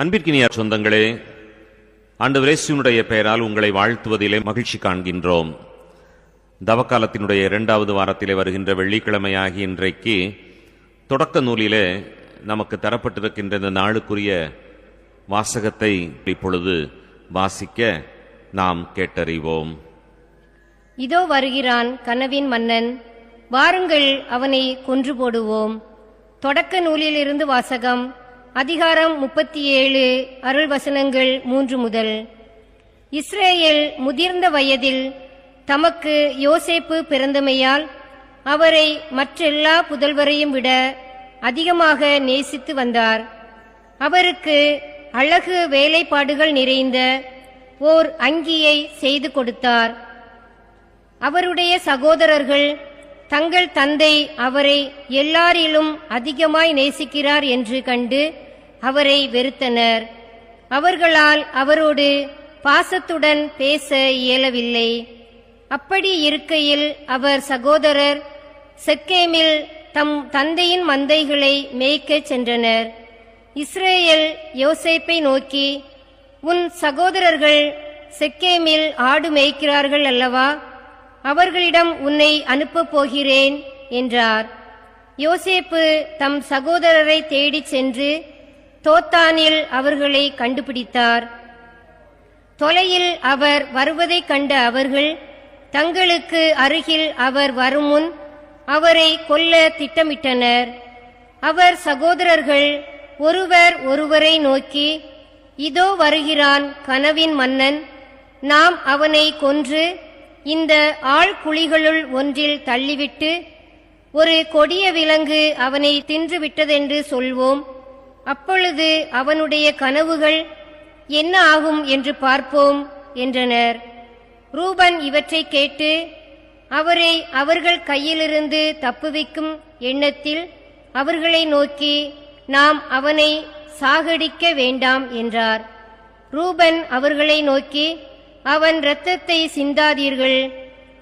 அன்பிற்கினிய சொந்தங்களே ஆண்டு விரேசியனுடைய பெயரால் உங்களை வாழ்த்துவதிலே மகிழ்ச்சி காண்கின்றோம். தவக்காலத்தினுடைய இரண்டாவது வாரத்திலே வருகின்ற வெள்ளிக்கிழமையாகி இன்றைக்கு தொடக்க நூலிலே நமக்கு தரப்பட்டிருக்கின்ற இந்த நாளுக்குரிய வாசகத்தை இப்பொழுது வாசிக்க நாம் கேட்டறிவோம். இதோ வருகிறான் கனவின் மன்னன் வாருங்கள் அவனை கொன்று போடுவோம். தொடக்க நூலிலிருந்து வாசகம் அதிகாரம் முப்பத்தி ஏழு அருள் வசனங்கள் மூன்று முதல். இஸ்ரேல் முதிர்ந்த வயதில் தமக்கு யோசேப்பு பிறந்தமையால் அவரை மற்றெல்லா புதல்வரையும் விட அதிகமாக நேசித்து வந்தார். அவருக்கு அழகு வேலைப்பாடுகள் நிறைந்த ஓர் அங்கியை செய்து கொடுத்தார். அவருடைய சகோதரர்கள் தங்கள் தந்தை அவரை எல்லாரிலும் அதிகமாய் நேசிக்கிறார் என்று கண்டு அவரை வெறுத்தனர். அவர்களால் அவரோடு பாசத்துடன் பேச இயலவில்லை. அப்படி இருக்கையில் அவர் சகோதரர் செக்கேமில் தம் தந்தையின் மந்தைகளை மேய்க்கச் சென்றனர். இஸ்ரேல் யோசேப்பை நோக்கி உன் சகோதரர்கள் செக்கேமில் ஆடு மேய்க்கிறார்கள் அல்லவா? அவர்களிடம் உன்னை அனுப்பப் போகிறேன் என்றார். யோசேப்பு தம் சகோதரரை தேடிச் சென்று தோத்தானில் அவர்களை கண்டுபிடித்தார். தொலையில் அவர் வருவதைக் கண்ட அவர்கள் தங்களுக்கு அருகில் அவர் வருமுன் அவரை கொல்ல திட்டமிட்டனர். அவர் சகோதரர்கள் ஒருவர் ஒருவரை நோக்கி இதோ வருகிறான் கனவின் மன்னன் நாம் அவனை கொன்று இந்த ஆழ்குழிகளுள் ஒன்றில் தள்ளிவிட்டு ஒரு கொடிய விலங்கு அவனை தின்றுவிட்டதென்று சொல்வோம். அப்பொழுது அவனுடைய கனவுகள் என்ன ஆகும் என்று பார்ப்போம் என்றனர். ரூபன் இவற்றை கேட்டு அவரை அவர்கள் கையிலிருந்து தப்புவிக்கும் எண்ணத்தில் அவர்களை நோக்கி நாம் அவனை சாகடிக்க வேண்டாம் என்றார். ரூபன் அவர்களை நோக்கி அவன் இரத்தத்தை சிந்தாதீர்கள்.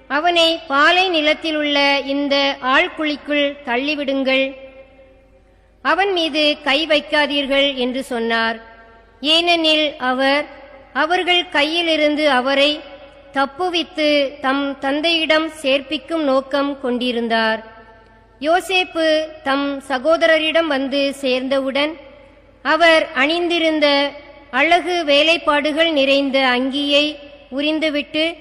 அவனை பாலை நிலத்திலுள்ள இந்த ஆழ்குழிக்குள் தள்ளிவிடுங்கள். அவன் மீது கை வைக்காதீர்கள் என்று சொன்னார். ஏனெனில் அவர் அவர்கள் கையிலிருந்து அவரை தப்புவித்து தம் தந்தையிடம் சேர்ப்பிக்கும் நோக்கம் கொண்டிருந்தார். யோசேப்பு தம் சகோதரரிடம் வந்து சேர்ந்தவுடன் அவர் அணிந்திருந்த அழகு வேலைப்பாடுகள் நிறைந்த அங்கியை உரிந்துவிட்டு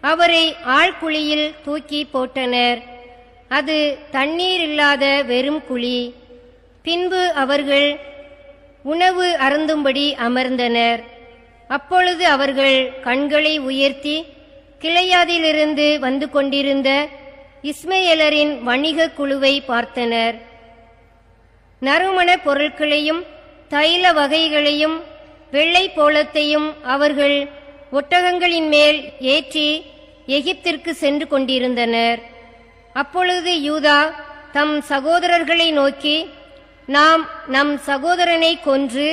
அவரை ஆழ்குழியில் தூக்கி போட்டனர். அது தண்ணீர் இல்லாத வெறும் குழி. பின்பு அவர்கள் உணவு அருந்தும்படி அமர்ந்தனர். அப்பொழுது அவர்கள் கண்களை உயர்த்தி கிளையாதிலிருந்து வந்து கொண்டிருந்த இஸ்மையலரின் வணிக குழுவை பார்த்தனர். நறுமண பொருட்களையும் தைல வகைகளையும் வெள்ளை போலத்தையும் அவர்கள் ஒட்டகங்களின் மேல் ஏற்றி எகிப்திற்கு சென்று கொண்டிருந்தனர். அப்பொழுது யூதா தம் சகோதரர்களை நோக்கி நாம் நம் சகோதரனை கொன்று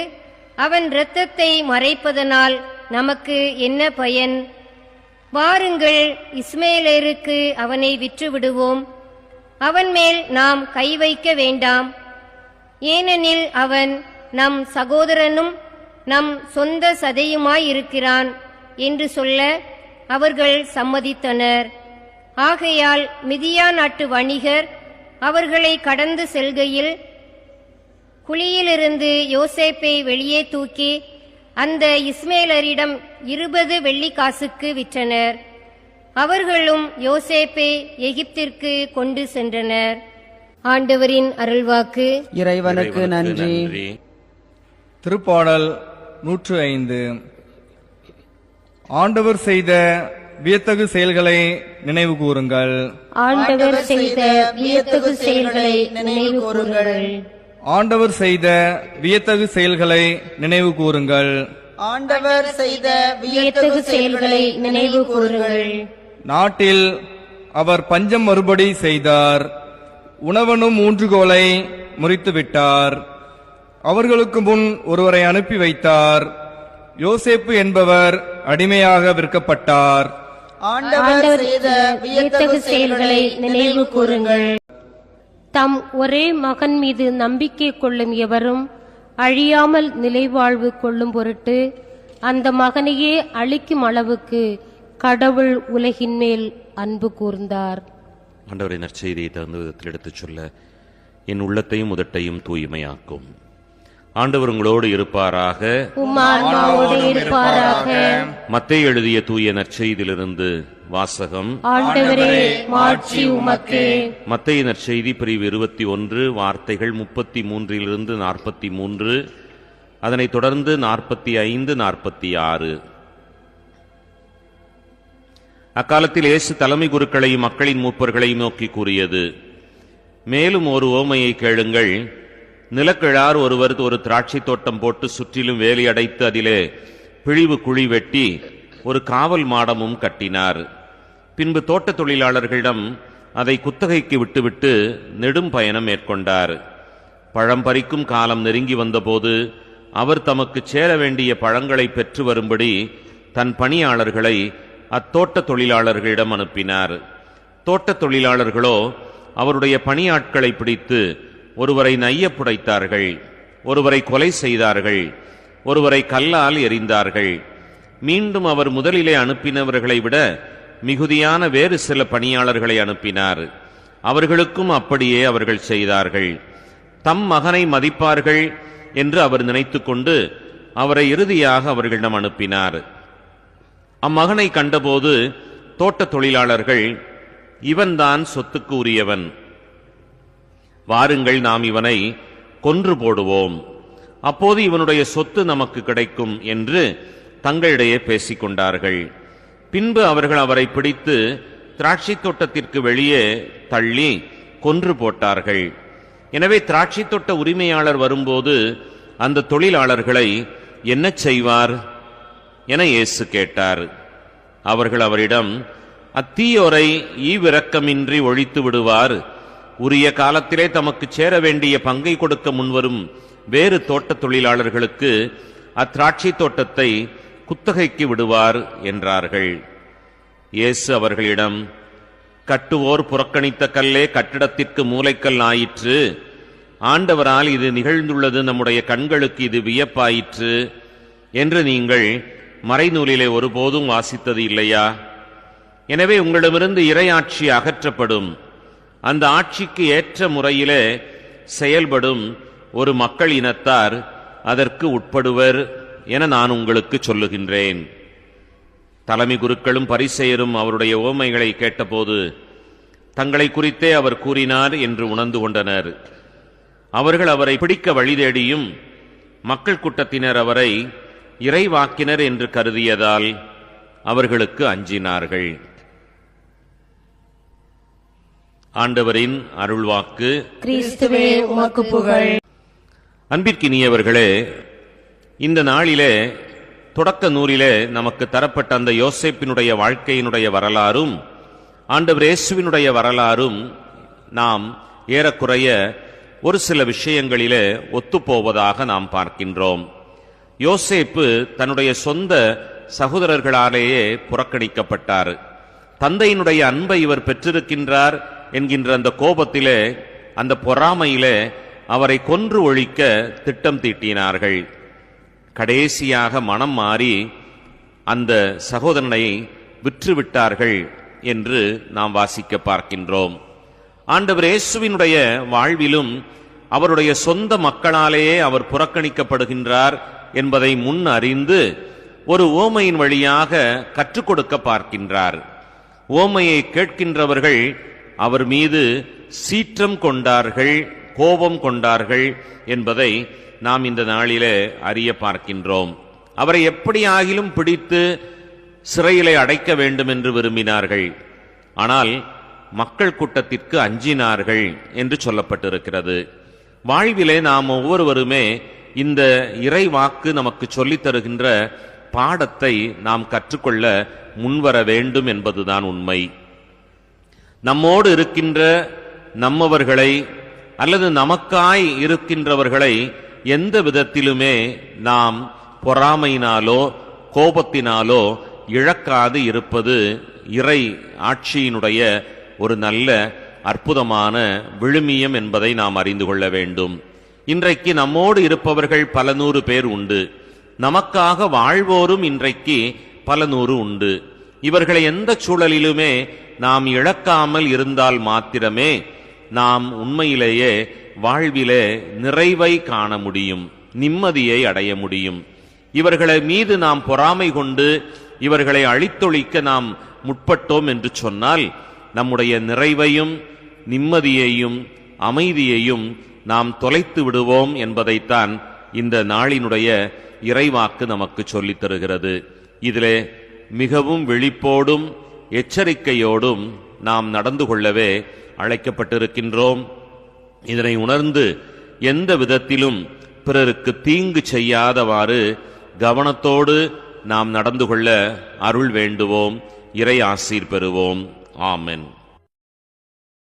அவன் இரத்தத்தை மறைப்பதனால் நமக்கு என்ன பயன்? வாருங்கள் இஸ்மேலருக்கு அவனை விற்றுவிடுவோம். அவன் மேல் நாம் கை வைக்க வேண்டாம். ஏனெனில் அவன் நம் சகோதரனும் நம் சொந்த சதையுமாயிருக்கிறான். என்று சொல்ல அவர்கள் சம்மதித்தனர். ஆகையால் மிதியா நாட்டு வணிகர் அவர்களை கடந்து செல்கையில் குழியிலிருந்து யோசேப்பை வெளியே தூக்கி அந்த இஸ்மேலரிடம் இருபது வெள்ளிக்காசுக்கு விற்றனர். அவர்களும் யோசேப்பை எகிப்திற்கு கொண்டு சென்றனர். ஆண்டவரின் அருள்வாக்கு. இறைவனுக்கு நன்றி. திருப்பாடல் நூற்று ஐந்து. ஆண்டவர் செய்த வியத்தகு செயல்களை நினைவு கூறுங்கள். ஆண்டவர் செய்த வியத்தகு செயல்களை நினைவு கூறுங்கள். ஆண்டவர் செய்த வியத்தகு செயல்களை நினைவு கூறுங்கள். ஆண்டவர் செய்த வியத்தகு செயல்களை நினைவு கூறுங்கள். நாட்டில் அவர் பஞ்சம் மறுபடி செய்தார். உணவனும் ஊன்றுகோலை முறித்து விட்டார் அவர்களுக்கு முன் ஒருவரை அனுப்பி வைத்தார். யோசேப்பு என்பவர் அடிமையாக விற்கப்பட்டார். ஆண்டவர் செய்த வியத்தகு செயல்களை நினைவு கூறுங்கள். தம் ஒரே மகன் மீது நம்பிக்கை கொள்ளும் எவரும் அழியாமல் நிலைவாழ்வு கொள்ளும் பொருட்டு அந்த மகனையே அழிக்கும் அளவுக்கு கடவுள் உலகின் மேல் அன்பு கூர்ந்தார். ஆண்டவரின் நற்செய்தியை தகுந்த விதத்தில் எடுத்துச் சொல்ல என் உள்ளத்தையும் உதட்டையும் தூய்மையாக்கும். ஆண்டவர் உங்களோடு இருப்பாராக. மத்தேயு எழுதிய தூய நற்செய்தியிலிருந்து வாசகம். மத்தேயு நற்செய்தி பிரிவு இருபத்தி ஒன்று வார்த்தைகள் முப்பத்தி மூன்றிலிருந்து நாற்பத்தி மூன்று அதனைத் தொடர்ந்து நாற்பத்தி ஐந்து நாற்பத்தி ஆறு. அக்காலத்தில் இயேசு தலைமை குருக்களையும் மக்களின் மூப்பர்களையும் நோக்கி கூறியது மேலும் ஒரு ஓமையை கேளுங்கள். நிலக்கிழார் ஒருவர் ஒரு திராட்சை தோட்டம் போட்டு சுற்றிலும் வேலி அடைத்து அதிலே பிழிவு குழி வெட்டி ஒரு காவல் மாடமும் கட்டினார். பின்பு தோட்ட தொழிலாளர்களிடம் அதை குத்தகைக்கு விட்டுவிட்டு நெடும் பயணம் மேற்கொண்டார். பழம் பறிக்கும் காலம் நெருங்கி வந்தபோது அவர் தமக்கு சேர வேண்டிய பழங்களை பெற்று வரும்படி தன் பணியாளர்களை அத்தோட்ட தொழிலாளர்களிடம் அனுப்பினார். தோட்ட தொழிலாளர்களோ அவருடைய பணியாட்களை பிடித்து ஒருவரை நையப் புடைத்தார்கள் ஒருவரை கொலை செய்தார்கள் ஒருவரை கல்லால் எறிந்தார்கள். மீண்டும் அவர் முதலிலே அனுப்பினவர்களை விட மிகுதியான வேறு சில பணியாளர்களை அனுப்பினார். அவர்களுக்கும் அப்படியே அவர்கள் செய்தார்கள். தம் மகனை மதிப்பார்கள் என்று அவர் நினைத்துக்கொண்டு அவரை இறுதியாக அவர்களிடம் அனுப்பினார். அம்மகனை கண்டபோது தோட்ட தொழிலாளர்கள் இவன்தான் சொத்துக்கு உரியவன். வாருங்கள் நாம் இவனை கொன்று போடுவோம். அப்போது இவனுடைய சொத்து நமக்கு கிடைக்கும் என்று தங்களிடையே பேசிக்கொண்டார்கள் பின்பு அவர்கள் அவரை பிடித்து திராட்சைத் தோட்டத்திற்கு வெளியே தள்ளி கொன்று போட்டார்கள். எனவே திராட்சை தோட்ட உரிமையாளர் வரும்போது அந்த தொழிலாளர்களை என்ன செய்வார் என இயேசு கேட்டார். அவர்கள் அவரிடம் அத்தீயோரை ஈவிரக்கமின்றி ஒழித்து விடுவார். உரிய காலத்திலே தமக்கு சேர வேண்டிய பங்கை கொடுக்க முன்வரும் வேறு தோட்டத் தொழிலாளர்களுக்கு அத்திராட்சை தோட்டத்தை குத்தகைக்கு விடுவார் என்றார்கள். இயேசு அவர்களிடம் கட்டுவோர் புறக்கணித்த கல்லே கட்டிடத்திற்கு மூலைக்கல் ஆயிற்று. ஆண்டவரால் இது நிகழ்ந்துள்ளது நம்முடைய கண்களுக்கு இது வியப்பாயிற்று. என்று நீங்கள் மறைநூலிலே ஒருபோதும் வாசித்தது இல்லையா? எனவே உங்களிடமிருந்து இறையாட்சி அகற்றப்படும். அந்த ஆட்சிக்கு ஏற்ற முறையிலே செயல்படும் ஒரு மக்கள் இனத்தார் அதற்கு உட்படுவர் என நான் உங்களுக்கு சொல்லுகின்றேன். தலைமை குருக்களும் பரிசெயரும் அவருடைய ஓமைகளை கேட்டபோது தங்களை குறித்தே அவர் கூறினார் என்று உணர்ந்து கொண்டனர். அவர்கள் அவரை பிடிக்க வழி தேடியும் மக்கள் கூட்டத்தினர் அவரை இறைவாக்கினர் என்று கருதியதால் அவர்களுக்கு அஞ்சினார்கள். ஆண்டவரின் அருள்வாக்கு. கிறிஸ்துவே உமக்கு புகழ். அன்பிற்கினியவர்களே இந்த நாளிலே தொடக்க நூறிலே நமக்கு தரப்பட்ட அந்த யோசேப்பினுடைய வாழ்க்கையினுடைய வரலாறும் ஆண்டவர் இயேசுவினுடைய வரலாறும் நாம் ஏறக்குறைய ஒரு சில விஷயங்களிலே ஒத்துப்போவதாக நாம் பார்க்கின்றோம். யோசேப்பு தன்னுடைய சொந்த சகோதரர்களாலேயே புறக்கணிக்கப்பட்டார். தந்தையினுடைய அன்பை இவர் பெற்றிருக்கின்றார். என்கின்ற அந்த கோபத்திலே அந்த பொறாமையிலே அவரை கொன்று ஒழிக்க திட்டம் தீட்டினார்கள். கடைசியாக மனம் மாறி அந்த சகோதரனை விற்றுவிட்டார்கள் என்று நாம் வாசிக்க பார்க்கின்றோம். ஆண்டவர் இயேசுவினுடைய வாழ்விலும் அவருடைய சொந்த மக்களாலேயே அவர் புறக்கணிக்கப்படுகின்றார் என்பதை முன் அறிந்து ஒரு ஓமையின் வழியாக கற்றுக் கொடுக்க பார்க்கின்றார். ஓமையை கேட்கின்றவர்கள் அவர் மீது சீற்றம் கொண்டார்கள் கோபம் கொண்டார்கள் என்பதை நாம் இந்த நாளிலே அறிய பார்க்கின்றோம். அவரை எப்படி ஆகிலும் பிடித்து சிறையிலே அடைக்க வேண்டும் என்று விரும்பினார்கள். ஆனால் மக்கள் கூட்டத்திற்கு அஞ்சினார்கள் என்று சொல்லப்பட்டிருக்கிறது. வாழ்விலே நாம் ஒவ்வொருவருமே இந்த இறை வாக்கு நமக்கு சொல்லித் தருகின்ற பாடத்தை நாம் கற்றுக்கொள்ள முன்வர வேண்டும் என்பதுதான் உண்மை. நம்மோடு இருக்கின்ற நம்மவர்களை அல்லது நமக்காய் இருக்கின்றவர்களை எந்த விதத்திலுமே நாம் பொறாமையினாலோ கோபத்தினாலோ இழக்காது இருப்பது இறை ஆட்சியினுடைய ஒரு நல்ல அற்புதமான விழுமியம் என்பதை நாம் அறிந்து கொள்ள வேண்டும். இன்றைக்கு நம்மோடு இருப்பவர்கள் பல நூறு பேர் உண்டு. நமக்காக வாழ்வோரும் இன்றைக்கு பல நூறு உண்டு. இவர்களை எந்த சூழலிலுமே நாம் இழக்காமல் இருந்தால் மாத்திரமே நாம் உண்மையிலேயே வாழ்விலே நிறைவை காண முடியும் நிம்மதியை அடைய முடியும். இவர்களை மீது நாம் பொறாமை கொண்டு இவர்களை அழித்தொழிக்க நாம் முற்பட்டோம் என்று சொன்னால் நம்முடைய நிறைவையும் நிம்மதியையும் அமைதியையும் நாம் தொலைத்து விடுவோம் என்பதைத்தான் இந்த நாளினுடைய இறைவாக்கு நமக்கு சொல்லித் தருகிறது. இதிலே மிகவும் விழிப்போடும் எச்சரிக்கையோடும் நாம் நடந்து கொள்ளவே அழைக்கப்பட்டிருக்கின்றோம். இதனை உணர்ந்து எந்த விதத்திலும் பிறருக்கு தீங்கு செய்யாதவாறு கவனத்தோடு நாம் நடந்து கொள்ள அருள் வேண்டுவோம் இறை ஆசீர் பெறுவோம். ஆமென்.